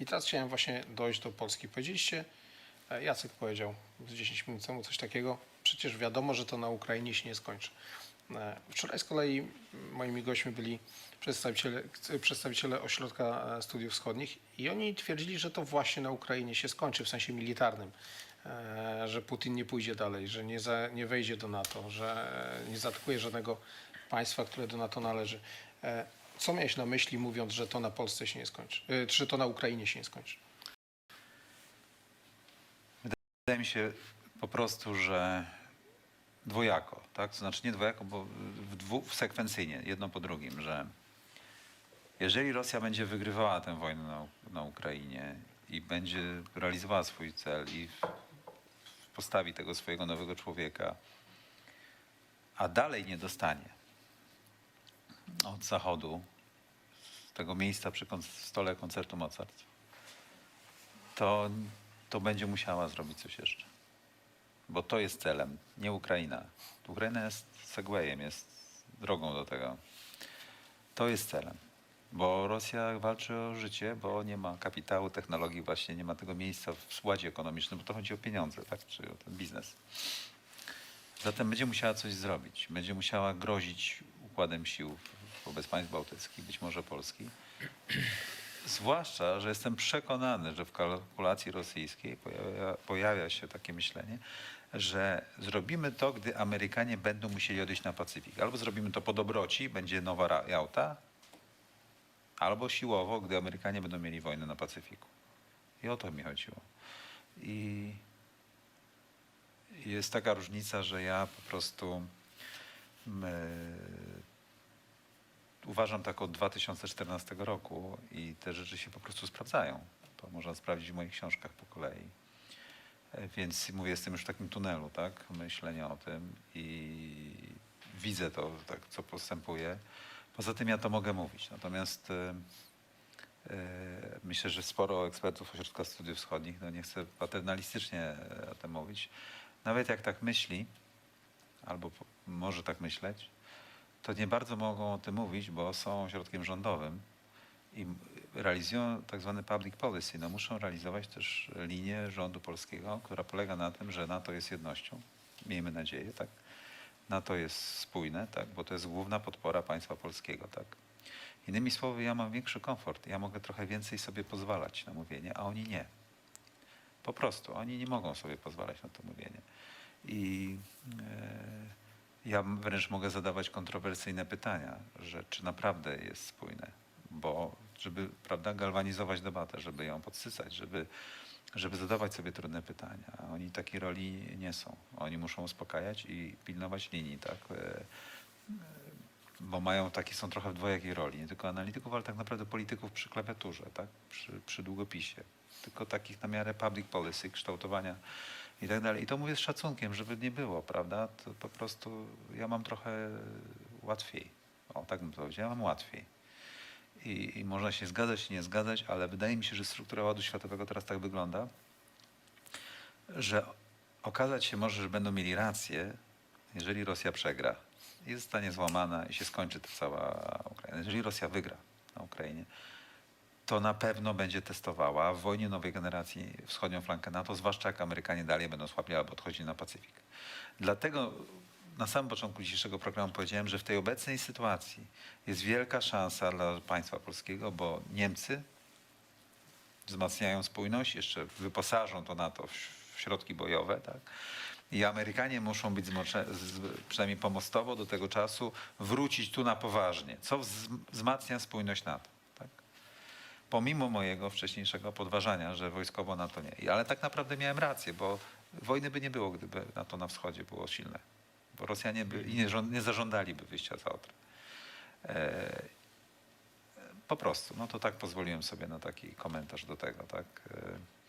I teraz chciałem właśnie dojść do Polski. Powiedzieliście, e, Jacek powiedział z 10 minut temu coś takiego, przecież wiadomo, że to na Ukrainie się nie skończy. E, Wczoraj z kolei moimi gośćmi byli przedstawiciele, przedstawiciele Ośrodka e, Studiów Wschodnich i oni twierdzili, że to właśnie na Ukrainie się skończy w sensie militarnym, e, że Putin nie pójdzie dalej, że nie, za, nie wejdzie do NATO, że nie zaatakuje żadnego państwa, które do NATO należy. Co miałeś na myśli mówiąc, że to na Polsce się nie skończy, czy to na Ukrainie się nie skończy? Wydaje mi się po prostu, że dwojako, tak? To znaczy nie dwojako, bo w dwu, w sekwencyjnie, jedno po drugim, że jeżeli Rosja będzie wygrywała tę wojnę na, na Ukrainie i będzie realizowała swój cel i postawi tego swojego nowego człowieka, a dalej nie dostanie od Zachodu z tego miejsca przy stole koncertu mocarstw, to, to będzie musiała zrobić coś jeszcze. Bo to jest celem, nie Ukraina. Ukraina jest segwayem, jest drogą do tego. To jest celem. Bo Rosja walczy o życie, bo nie ma kapitału, technologii, właśnie nie ma tego miejsca w składzie ekonomicznym, bo to chodzi o pieniądze, tak? czy o ten biznes. Zatem będzie musiała coś zrobić. Będzie musiała grozić układem sił wobec państw bałtyckich, być może Polski. Zwłaszcza, że jestem przekonany, że w kalkulacji rosyjskiej pojawia, pojawia się takie myślenie, że zrobimy to, gdy Amerykanie będą musieli odejść na Pacyfik. Albo zrobimy to po dobroci, będzie nowa Jałta, albo siłowo, gdy Amerykanie będą mieli wojnę na Pacyfiku. I o to mi chodziło. I jest taka różnica, że ja po prostu mm, uważam tak od 2014 roku i te rzeczy się po prostu sprawdzają. To można sprawdzić w moich książkach po kolei. E, Więc mówię, jestem już w takim tunelu, tak, myślenia o tym i widzę to, tak, co postępuje. Poza tym ja to mogę mówić. Natomiast e, myślę, że sporo ekspertów Ośrodka Studiów Wschodnich, no nie chcę paternalistycznie o tym mówić, nawet jak tak myśli, albo może tak myśleć, to nie bardzo mogą o tym mówić, bo są ośrodkiem rządowym i realizują tak zwany public policy. No muszą realizować też linię rządu polskiego, która polega na tym, że NATO jest jednością. Miejmy nadzieję, tak. NATO jest spójne, tak, bo to jest główna podpora państwa polskiego, tak. Innymi słowy, ja mam większy komfort. Ja mogę trochę więcej sobie pozwalać na mówienie, a oni nie. Po prostu, oni nie mogą sobie pozwalać na to mówienie. I ja wręcz mogę zadawać kontrowersyjne pytania, że czy naprawdę jest spójne, bo żeby prawda, galwanizować debatę, żeby ją podsycać, żeby, żeby zadawać sobie trudne pytania. Oni takiej roli nie są. Oni muszą uspokajać i pilnować linii, tak? Bo mają takie, są trochę w dwojakiej roli, nie tylko analityków, ale tak naprawdę polityków przy klawiaturze, tak? przy, przy długopisie. Tylko takich na miarę public policy, kształtowania i tak dalej. I to mówię z szacunkiem, żeby nie było, prawda? To po prostu ja mam trochę łatwiej. O, tak bym powiedział, ja mam łatwiej. I, I można się zgadzać, nie zgadzać, ale wydaje mi się, że struktura ładu światowego teraz tak wygląda, że okazać się może, że będą mieli rację, jeżeli Rosja przegra i zostanie złamana i się skończy ta cała Ukraina. Jeżeli Rosja wygra na Ukrainie, to na pewno będzie testowała w wojnie nowej generacji wschodnią flankę NATO, zwłaszcza jak Amerykanie dalej będą słabli albo odchodzili na Pacyfik. Dlatego na samym początku dzisiejszego programu powiedziałem, że w tej obecnej sytuacji jest wielka szansa dla państwa polskiego, bo Niemcy wzmacniają spójność, jeszcze wyposażą to NATO w, środki bojowe, tak? I Amerykanie muszą być przynajmniej pomostowo do tego czasu wrócić tu na poważnie, co wz- wzmacnia spójność NATO. Tak? Pomimo mojego wcześniejszego podważania, że wojskowo NATO nie. Ale tak naprawdę miałem rację, bo wojny by nie było, gdyby NATO na wschodzie było silne. Bo Rosjanie by, nie, nie zażądaliby wyjścia z Odry. E, po prostu, no to tak pozwoliłem sobie na taki komentarz do tego, tak. E,